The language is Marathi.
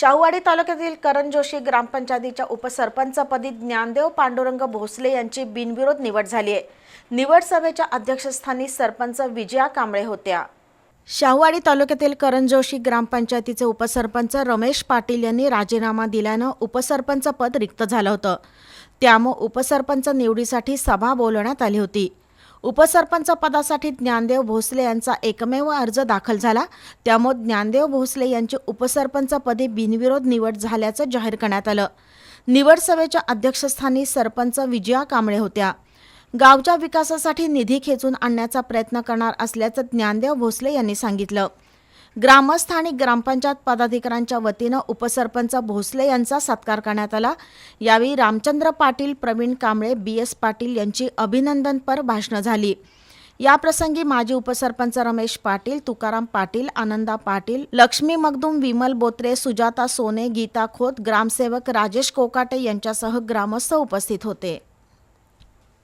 शाहूवाडी तालुक्यातील करण जोशी ग्रामपंचायतीच्या उपसरपंचपदी ज्ञानदेव पांडुरंग भोसले यांची बिनविरोध निवड झाली आहे. निवड सभेच्या अध्यक्षस्थानी सरपंच विजया कांबळे होत्या. शाहूवाडी तालुक्यातील करण जोशी ग्रामपंचायतीचे उपसरपंच रमेश पाटील यांनी राजीनामा दिल्यानं उपसरपंच पद रिक्त झालं होतं. त्यामुळे उपसरपंच निवडीसाठी सभा बोलवण्यात आली होती. उपसरपंच पदासाठी ज्ञानदेव भोसले यांचा एकमेव अर्ज दाखल झाला. त्यामुळे ज्ञानदेव भोसले यांची उपसरपंचपदी बिनविरोध निवड झाल्याचं जाहीर करण्यात आलं. निवड सभेच्या अध्यक्षस्थानी सरपंच विजया कांबळे होत्या. गावच्या विकासासाठी निधी खेचून आणण्याचा प्रयत्न करणार असल्याचं ज्ञानदेव भोसले यांनी सांगितलं. ग्रामस्थ आणि ग्रामपंचायत पदाधिकाऱ्यांच्या वतीनं उपसरपंच भोसले यांचा सत्कार करण्यात आला. यावेळी रामचंद्र पाटील प्रवीण कांबळे बी एस पाटील यांची अभिनंदनपर भाषणं झाली. याप्रसंगी माजी उपसरपंच रमेश पाटील तुकाराम पाटील आनंदा पाटील लक्ष्मी मगदूम विमल बोत्रे सुजाता सोने गीता खोत ग्रामसेवक राजेश कोकाटे यांच्यासह ग्रामस्थ उपस्थित होते.